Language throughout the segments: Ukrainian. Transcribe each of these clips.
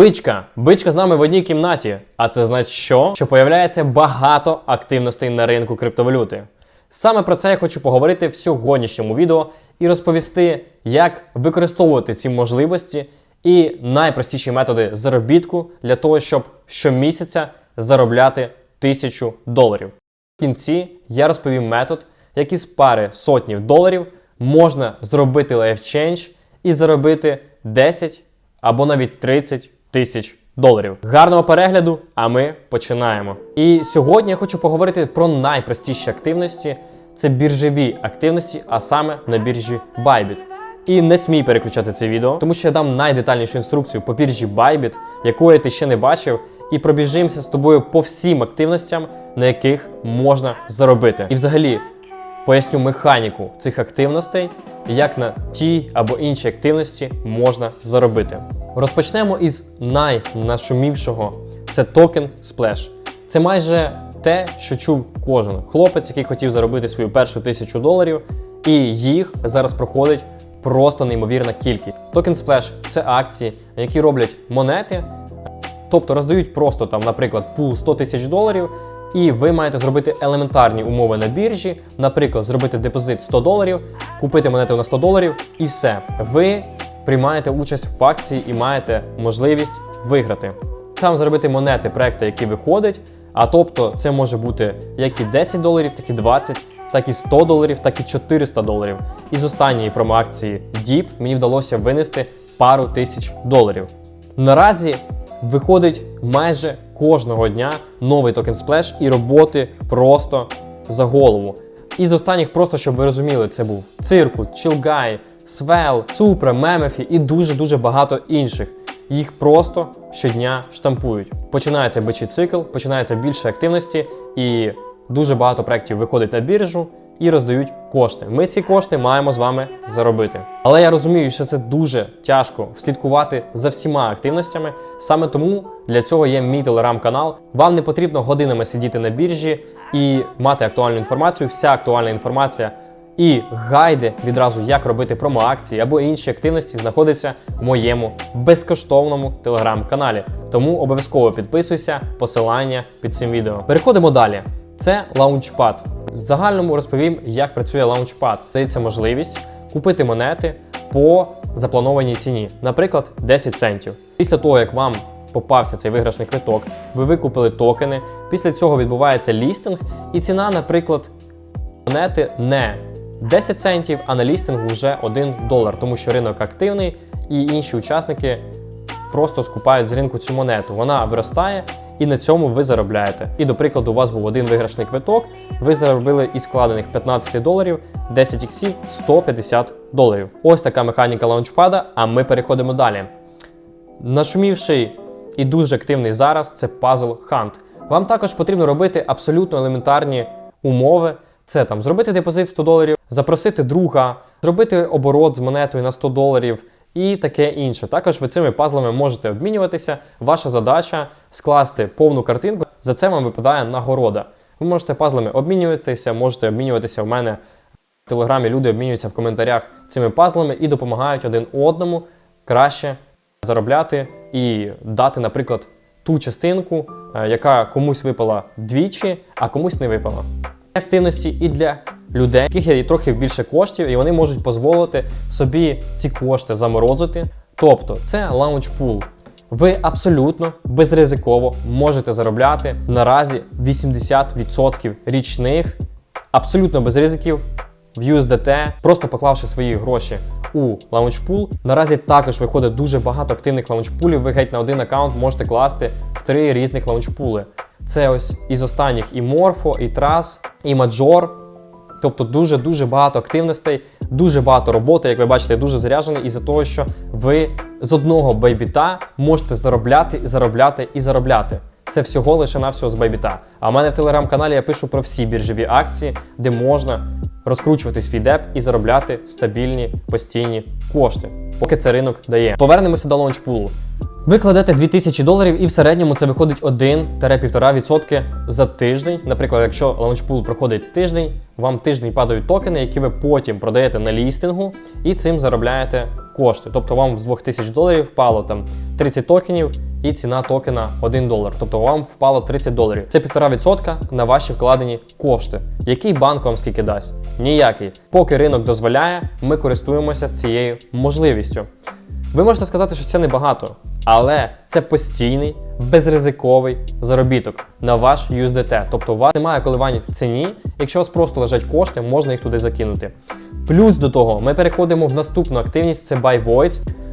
Бичка. Бичка з нами в одній кімнаті. А це значить що? Що появляється багато активностей на ринку криптовалюти. Саме про це я хочу поговорити в сьогоднішньому відео і розповісти, як використовувати ці можливості і найпростіші методи заробітку для того, щоб щомісяця заробляти тисячу доларів. В кінці я розповім метод, як із пари сотнів доларів можна зробити лайфчейндж і заробити 10 або навіть 30 тисяч доларів. Гарного перегляду, а ми починаємо. І сьогодні я хочу поговорити про найпростіші активності. Це біржові активності, а саме на біржі Bybit. І не смій переключати це відео, тому що я дам найдетальнішу інструкцію по біржі Bybit, якої ти ще не бачив, і пробіжимося з тобою по всім активностям, на яких можна заробити. І взагалі поясню механіку цих активностей, як на ті або інші активності можна заробити. Розпочнемо із найнашумівшого це токен Splash. Це майже те, що чув кожен хлопець, який хотів заробити свою першу тисячу доларів, і їх зараз проходить просто неймовірна кількість. Токен Splash – це акції, які роблять монети, тобто роздають просто там, наприклад, пул 100 тисяч доларів. І ви маєте зробити елементарні умови на біржі, наприклад, зробити депозит 100 доларів, купити монету на 100 доларів, і все. Ви приймаєте участь в акції і маєте можливість виграти. Сам заробити монети проекти, які виходять. А тобто, це може бути як і 10 доларів, так і 20, так і 100 доларів, так і 400 доларів. І з останньої промоакції DEEP мені вдалося винести пару тисяч доларів. Наразі виходить майже кожного дня новий токен Splash і роботи просто за голову. І з останніх, просто щоб ви розуміли, це був Циркут, Чилгай, Свел, Супра, Мемефі і дуже-дуже багато інших. Їх просто щодня штампують. Починається бичий цикл, починається більше активності, і дуже багато проєктів виходить на біржу і роздають кошти. Ми ці кошти маємо з вами заробити. Але я розумію, що це дуже тяжко слідкувати за всіма активностями. Саме тому для цього є мій телеграм-канал. Вам не потрібно годинами сидіти на біржі і мати актуальну інформацію. Вся актуальна інформація і гайди відразу, як робити промоакції або інші активності, знаходиться в моєму безкоштовному телеграм-каналі. Тому обов'язково підписуйся, посилання під цим відео. Переходимо далі. Це лаунчпад. В загальному розповім, як працює лаунчпад. Дається можливість купити монети по запланованій ціні, наприклад, 10 центів. Після того, як вам попався цей виграшний квиток, ви викупили токени. Після цього відбувається лістинг, і ціна, наприклад, монети не 10 центів, а на лістингу вже 1 долар, тому що ринок активний і інші учасники просто скупають з ринку цю монету. Вона виростає і на цьому ви заробляєте. І, до прикладу, у вас був один виграшний квиток, ви заробили із складених 15 доларів 10 іксів 150 доларів. Ось така механіка лаунчпада, а ми переходимо далі. Нашумівший і дуже активний зараз це Puzzle Hunt. Вам також потрібно робити абсолютно елементарні умови. Це там зробити депозит 100 доларів, запросити друга, зробити оборот з монетою на 100 доларів і таке інше. Також ви цими пазлами можете обмінюватися. Ваша задача скласти повну картинку. За це вам випадає нагорода. Ви можете пазлами обмінюватися, можете обмінюватися в мене в телеграмі. Люди обмінюються в коментарях цими пазлами і допомагають один одному краще заробляти і дати, наприклад, ту частинку, е, яка комусь випала двічі, а комусь не випала. Активності і для людей, яких є трохи більше коштів, і вони можуть дозволити собі ці кошти заморозити. Тобто це лаунчпул. Ви абсолютно безризиково можете заробляти наразі 80% річних, абсолютно без ризиків в USDT, просто поклавши свої гроші у лаунчпул. Наразі також виходить дуже багато активних лаунчпулів. Ви геть на один аккаунт можете класти в три різних лаунчпули. Це ось із останніх і Морфо, і Трас, і Маджор. Тобто дуже-дуже багато активностей, дуже багато роботи, як ви бачите, дуже заряджений із-за того, що ви з одного байбіта можете заробляти, заробляти і заробляти. Це всього лише навсього з байбіта. А в мене в телеграм-каналі я пишу про всі біржові акції, де можна розкручувати свій деп і заробляти стабільні постійні кошти, поки це ринок дає. Повернемося до лаунчпулу. Ви кладете 2000 доларів і в середньому це виходить 1-1,5% за тиждень. Наприклад, якщо лаунчпул проходить тиждень, вам тиждень падають токени, які ви потім продаєте на лістингу і цим заробляєте кошти. Тобто вам з 2000 доларів впало там 30 токенів і ціна токена 1 долар. Тобто вам впало 30 доларів. Це 1,5% на ваші вкладені кошти. Який банк вам скільки дасть? Ніякий. Поки ринок дозволяє, ми користуємося цією можливістю. Ви можете сказати, що це небагато, але це постійний, безризиковий заробіток на ваш USDT. Тобто у вас немає коливань в ціні. Якщо у вас просто лежать кошти, можна їх туди закинути. Плюс до того, ми переходимо в наступну активність: це Buy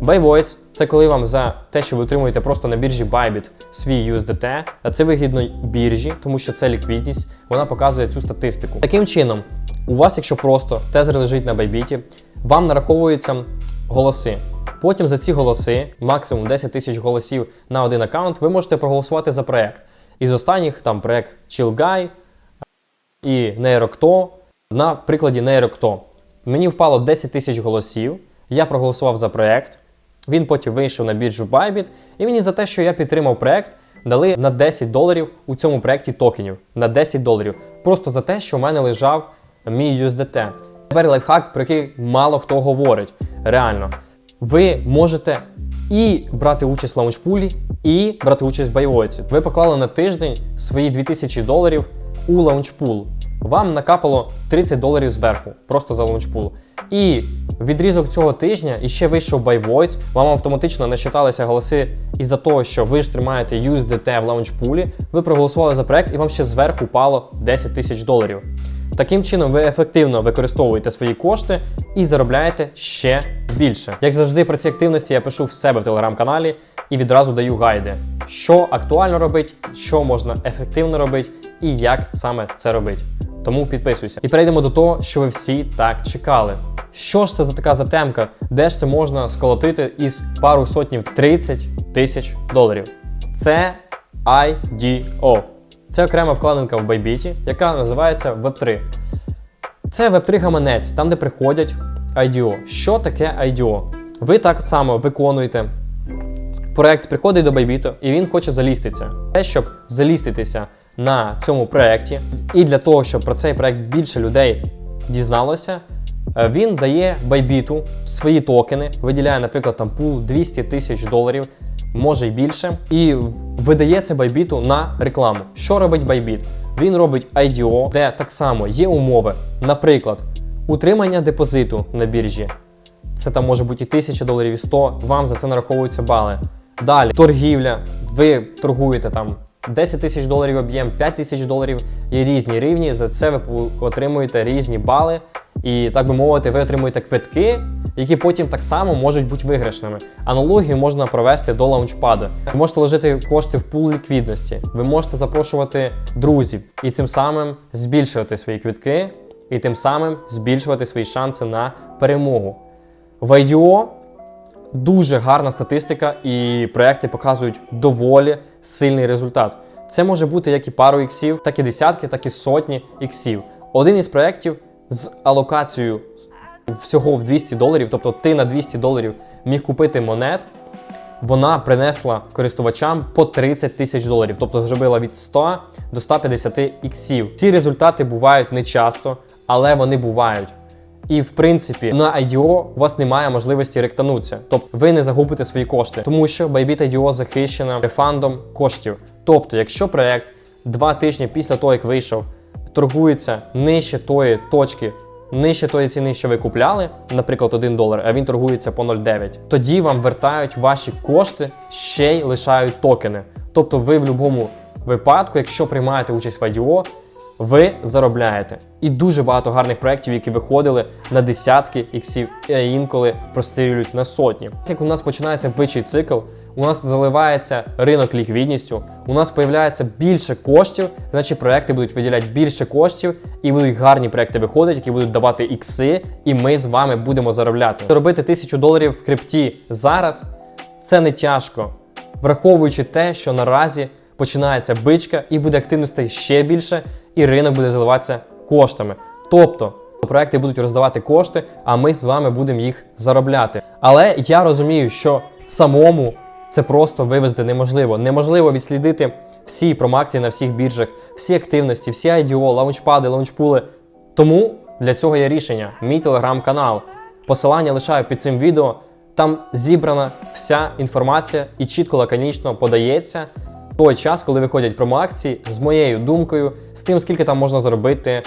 Voids – це коли вам за те, що ви отримуєте просто на біржі Bybit свій USDT, а це вигідно біржі, тому що це ліквідність, вона показує цю статистику. Таким чином, у вас, якщо просто тезер лежить на Bybit, вам нараховуються голоси. Потім за ці голоси, максимум 10 тисяч голосів на один аккаунт, ви можете проголосувати за проект. Із останніх там проект Chill Guy і Нейрокто. На прикладі Нейрокто. Мені впало 10 тисяч голосів. Я проголосував за проект. Він потім вийшов на біржу Bybit, і мені за те, що я підтримав проект, дали на 10 доларів у цьому проекті токенів. На 10 доларів. Просто за те, що в мене лежав мій USDT. Тепер лайфхак, про який мало хто говорить. Реально, ви можете і брати участь в лаунчпулі, і брати участь в байвойці. Ви поклали на тиждень свої 2000 доларів у лаунчпул. Вам накапало 30 доларів зверху, просто за лаунчпул. І відрізок цього тижня і ще вийшов байвойц, вам автоматично насчиталися голоси із-за того, що ви ж тримаєте USDT в лаунчпулі, ви проголосували за проект і вам ще зверху пало 10 тисяч доларів. Таким чином, ви ефективно використовуєте свої кошти і заробляєте ще більше. Як завжди, про ці активності я пишу в себе в телеграм-каналі і відразу даю гайди, що актуально робити, що можна ефективно робити і як саме це робити. Тому підписуйся. І перейдемо до того, що ви всі так чекали. Що ж це за така затемка? Де ж це можна сколотити із пару сотнів 30 тисяч доларів? Це IDO. Це окрема вкладинка в Bybit, яка називається Web3. Це Web3 гаманець, там де приходять IDO. Що таке IDO? Ви так само виконуєте. Проект приходить до Bybit і він хоче заліститися. Те, щоб заліститися на цьому проєкті, і для того, щоб про цей проект більше людей дізналося, він дає Bybit свої токени, виділяє, наприклад, там пул 200 тисяч доларів, може й більше, і видає це Bybit на рекламу. Що робить Bybit? Він робить IDO, де так само є умови, наприклад, утримання депозиту на біржі. Це там може бути і 1000 доларів, і 100, вам за це нараховуються бали. Далі торгівля. Ви торгуєте там 10 тисяч доларів об'єм, 5 тисяч доларів є різні рівні. За це ви отримуєте різні бали. І так би мовити, ви отримуєте квитки, які потім так само можуть бути виграшними. Аналогію можна провести до лаунчпада. Ви можете ложити кошти в пул ліквідності, ви можете запрошувати друзів і цим самим збільшувати свої квитки, і тим самим збільшувати свої шанси на перемогу. В IDO дуже гарна статистика, і проекти показують доволі сильний результат. Це може бути як і пару іксів, так і десятки, так і сотні іксів. Один із проєктів з алокацією всього в 200 доларів, тобто ти на 200 доларів міг купити монет, вона принесла користувачам по 30 тисяч доларів, тобто зробила від 100 до 150 іксів. Ці результати бувають не часто, але вони бувають. І в принципі на IDO у вас немає можливості ректанутися, тобто ви не загубите свої кошти, тому що Bybit IDO захищена рефандом коштів. Тобто, якщо проект два тижні після того, як вийшов, торгується нижче тої точки, нижче тої ціни, що ви купляли, наприклад, 1 долар, а він торгується по 0,9, тоді вам вертають ваші кошти, ще й лишають токени. Тобто, ви в будь-якому випадку, якщо приймаєте участь в IDO, ви заробляєте. І дуже багато гарних проєктів, які виходили на десятки іксів, а інколи прострілюють на сотні. Як у нас починається бичий цикл, у нас заливається ринок ліквідністю, у нас появляється більше коштів, значить проекти будуть виділяти більше коштів, і будуть гарні проекти виходити, які будуть давати ікси, і ми з вами будемо заробляти. Заробити тисячу доларів в крипті зараз це не тяжко, враховуючи те, що наразі починається бичка і буде активностей ще більше, і ринок буде заливатися коштами. Тобто проекти будуть роздавати кошти, а ми з вами будемо їх заробляти. Але я розумію, що самому це просто вивезти неможливо. Неможливо відслідити всі промакції на всіх біржах, всі активності, всі IDO, лаунчпади, лаунчпули. Тому для цього є рішення: мій телеграм-канал. Посилання лишаю під цим відео. Там зібрана вся інформація і чітко лаконічно подається той час, коли виходять промоакції з моєю думкою, з тим, скільки там можна заробити.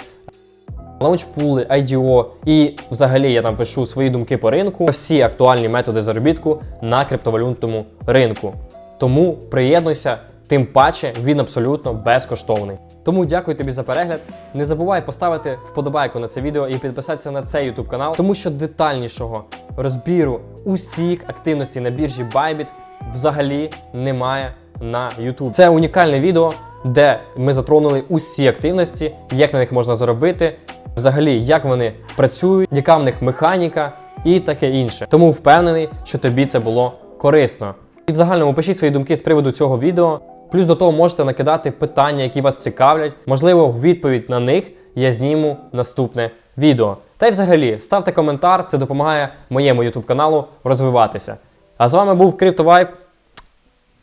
Лаунчпули, IDO і взагалі я там пишу свої думки по ринку, всі актуальні методи заробітку на криптовалютному ринку. Тому приєднуйся, тим паче він абсолютно безкоштовний. Тому дякую тобі за перегляд. Не забувай поставити вподобайку на це відео і підписатися на цей YouTube канал, тому що детальнішого розбіру усіх активностей на біржі Bybit взагалі немає на YouTube. Це унікальне відео, де ми затронули усі активності, як на них можна заробити, взагалі як вони працюють, яка в них механіка і таке інше. Тому впевнений, що тобі це було корисно. І в загальному пишіть свої думки з приводу цього відео. Плюс до того можете накидати питання, які вас цікавлять. Можливо, відповідь на них я зніму наступне відео. Та й взагалі ставте коментар, це допомагає моєму YouTube каналу розвиватися. А з вами був CryptoVibe.